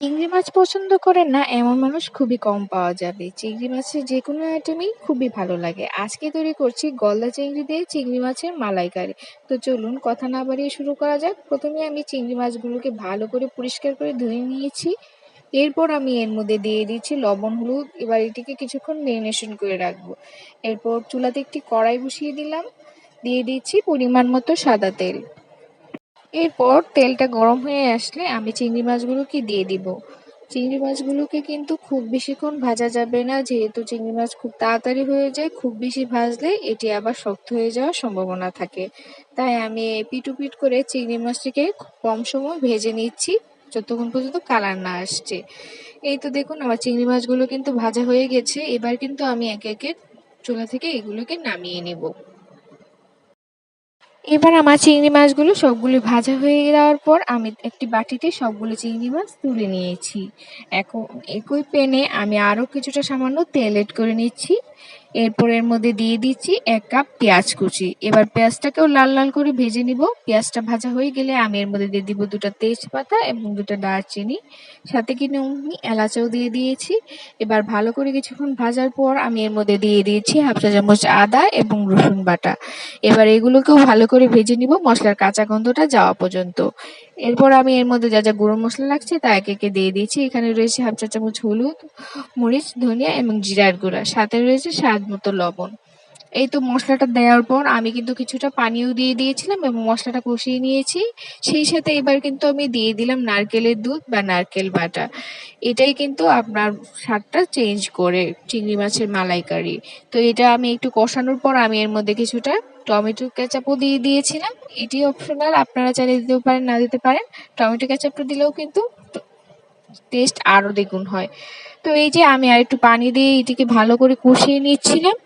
চিংড়ি মাছ পছন্দ করেন না, এমন মানুষ খুবই কম পাওয়া যাবে। চিংড়ি মাছের যে কোনো আইটেমই খুবই ভালো লাগে। আজকে তৈরি করছি গলদা চিংড়ি দিয়ে চিংড়ি মাছের মালাইকারি। তো চলুন, কথা না বাড়িয়ে শুরু করা যাক। প্রথমে আমি চিংড়ি মাছগুলোকে ভালো করে পরিষ্কার করে ধুয়ে নিয়েছি। এরপর আমি এর মধ্যে দিয়ে দিচ্ছি লবণ, হলুদ। এবার এটিকে কিছুক্ষণ মেরিনেশন করে রাখব। এরপর চুলাতে একটি কড়াই বসিয়ে দিলাম। দিয়ে দিচ্ছি পরিমাণ মতো সাদা তেল। এরপর তেলটা গরম হয়ে আসলে আমি চিংড়ি মাছগুলোকে দিয়ে দিব? চিংড়ি মাছগুলোকে কিন্তু খুব বেশিক্ষণ ভাজা যাবে না, যেহেতু চিংড়ি মাছ খুব তাড়াতাড়ি হয়ে যায়, খুব বেশি ভাজলে এটি আবার শক্ত হয়ে যাওয়ার সম্ভাবনা থাকে। তাই আমি পিটুপিট করে চিংড়ি মাছটিকে খুব কম সময় ভেজে নিচ্ছি, যতক্ষণ পর্যন্ত কালার না আসছে। এই তো দেখুন, আমার চিংড়ি মাছগুলো কিন্তু ভাজা হয়ে গেছে। এবার কিন্তু আমি একে একে চুলা থেকে এগুলোকে নামিয়ে নেব। এবার আমার চিংড়ি মাছগুলো সবগুলি ভাজা হয়ে যাওয়ার পর আমি একটি বাটিতে সবগুলো চিংড়ি মাছ তুলে নিয়েছি। এখন একই প্যানে আমি আরও কিছুটা সামান্য তেল এড করে নিচ্ছি। এরপর এর মধ্যে দিয়ে দিচ্ছি এক কাপ পেঁয়াজ কুচি। এবার পেঁয়াজটাকেও লাল লাল করে ভেজে নিব। পেঁয়াজটা ভাজা হয়ে গেলে আমি এর মধ্যে দিয়ে দিব দুটো তেজপাতা এবং দুটো দারচিনি। সাথে কিনে আমি এলাচও দিয়ে দিয়েছি। এবার ভালো করে কিছুক্ষণ ভাজার পর আমি এর মধ্যে দিয়ে দিয়েছি হাফ চা চামচ আদা এবং রসুন বাটা। এবার এগুলোকেও ভালো করে ভেজে নিব মশলার কাঁচা গন্ধটা যাওয়া পর্যন্ত। এরপর আমি এর মধ্যে যা যা গুঁড়ো মশলা লাগছে তা এক একে দিয়ে দিয়েছি। এখানে রয়েছে হাফ চা চামচ হলুদ, মরিচ, ধনিয়া এবং জিরার গুঁড়া। সাথে রয়েছে স্বাদ মতো লবণ। এই তো মশলাটা দেওয়ার পর আমি কিন্তু কিছুটা পানিও দিয়ে দিয়েছিলাম এবং মশলাটা কষিয়ে নিয়েছি। সেই সাথে এবার কিন্তু আমি দিয়ে দিলাম নারকেলের দুধ বা নারকেল বাটা। এটাই কিন্তু আপনার স্বাদটা চেঞ্জ করে চিংড়ি মাছের মালাইকারি। তো এটা আমি একটু কষানোর পর আমি এর মধ্যে কিছুটা টমেটো কেচাপও দিয়ে দিয়েছিলাম। এটি অপশনাল আপনারা চাইলে দিতেও পারেন, না দিতে পারেন। টমেটো কেচাপটা দিলেও কিন্তু টেস্ট আরও দ্বিগুণ হয়। তো এই যে আমি আর একটু পানি দিয়ে এটিকে ভালো করে কষিয়ে নিচ্ছিলাম।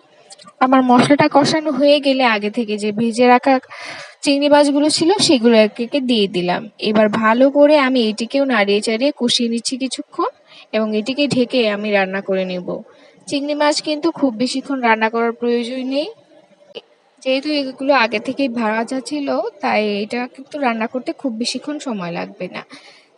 আমার মশলাটা কষানো হয়ে গেলে আগে থেকে যে ভেজে রাখা চিংড়ি মাছগুলো ছিল সেগুলো এক দিয়ে দিলাম। এবার ভালো করে আমি এটিকেও নাড়িয়ে চাড়িয়ে কষিয়ে নিচ্ছি কিছুক্ষণ এবং এটিকে ঢেকে আমি রান্না করে নেব। চিংড়ি মাছ কিন্তু খুব বেশিক্ষণ রান্না করার প্রয়োজন নেই। যেহেতু এগুলো আগে থেকেই ভাজা ছিল, তাই এটা কিন্তু রান্না করতে খুব বেশিক্ষণ সময় লাগবে না।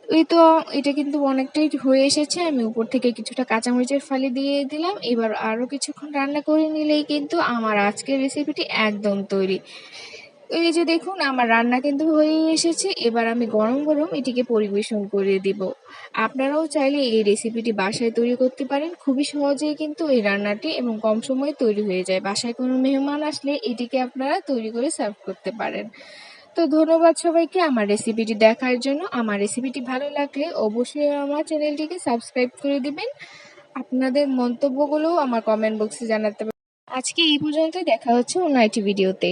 এই তো, এটা কিন্তু অনেকটাই হয়ে এসেছে। আমি উপর থেকে কিছুটা কাঁচামরিচের ফালি দিয়ে দিলাম। এবার আরও কিছুক্ষণ রান্না করে নিলেই কিন্তু আমার আজকের রেসিপিটি একদম তৈরি। এই যে দেখুন, আমার রান্না কিন্তু হয়ে এসেছে। এবার আমি গরম গরম এটিকে পরিবেশন করে দিব। আপনারাও চাইলে এই রেসিপিটি বাসায় তৈরি করতে পারেন। খুবই সহজেই কিন্তু এই রান্নাটি এবং কম সময়ে তৈরি হয়ে যায়। বাসায় কোনো মেহমান আসলে এটিকে আপনারা তৈরি করে সার্ভ করতে পারেন। তো ধন্যবাদ সবাইকে আমার রেসিপিটি দেখার জন্য। আমার রেসিপিটি ভালো লাগলে অবশ্যই আমার চ্যানেলটিকে সাবস্ক্রাইব করে দিবেন। আপনাদের মন্তব্যগুলোও আমার কমেন্ট বক্সে জানাতে আজকে এই পর্যন্ত দেখা হচ্ছে অন্য একটি ভিডিওতে